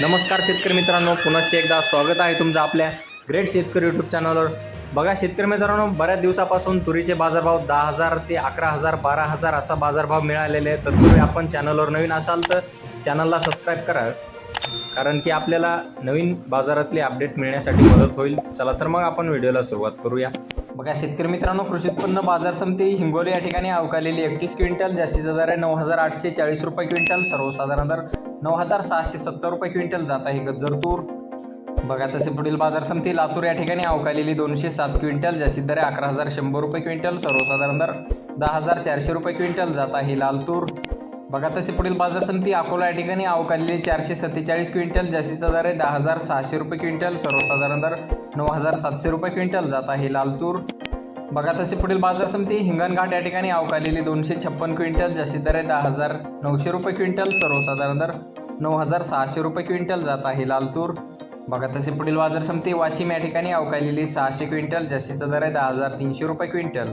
नमस्कार शेतकरी मित्रांनो पुनश्च एकदा स्वागत आहे तुमचं आपल्या ग्रेट शेतकरी यूट्यूब चॅनलवर बघा शेतकरी मित्रांनो बऱ्याच दिवसापासून तुरीचे बाजारभाव दहा हजार ते अकरा हजार बारा हजार असा बाजारभाव मिळालेले आहे तत्पूर्वी आपण चॅनलवर नवीन असाल तर चॅनलला सबस्क्राईब करा. कारण की आपल्याला नवीन बाजारातले अपडेट मिळण्यासाठी मदत होईल. चला तर मग आपण व्हिडिओला सुरुवात करूया. बघा शेतकरी मित्रांनो कृषी उत्पन्न बाजार समिती हिंगोली या ठिकाणी अवकालेली एकतीस क्विंटल जास्तीचा दर आहे नऊ हजार आठशे चाळीस रुपये क्विंटल. सर्वसाधारण दर नऊ हजार सहाशे सत्तर रुपये क्विंटल जात आहे गज्जर तूर. बघा तसे पुढील बाजार समिती लातूर या ठिकाणी अवकालेली दोनशे सात क्विंटल ज्याची दर अकरा हजार शंभर रुपये क्विंटल सर्वसाधारण दर दहा हजार चारशे रुपये क्विंटल जात आहे लाल तूर. बघा तसे पुढील बाजार समिती अकोला या ठिकाणी अवकालेली चारशे सत्तेचाळीस क्विंटल जास्तीचा दर आहे दहा हजार सहाशे रुपये क्विंटल सर्वसाधारण दर नऊ हजार सातशे रुपये क्विंटल जात आहे लाल तूर. बघा तसे पुढील बाजार समिती हिंगणघाट या ठिकाणी अवकालेली दोनशे छप्पन क्विंटल जास्तीत दर आहे दहा हजार नऊशे रुपये क्विंटल सर्वसाधारण दर नऊ हजार सहाशे रुपये क्विंटल जात आहे लालतूर. बघा तसे पुढील बाजार समिती वाशिम या ठिकाणी अवकालेली सहाशे क्विंटल जास्तीचा दर आहे दहा हजार तीनशे रुपये क्विंटल.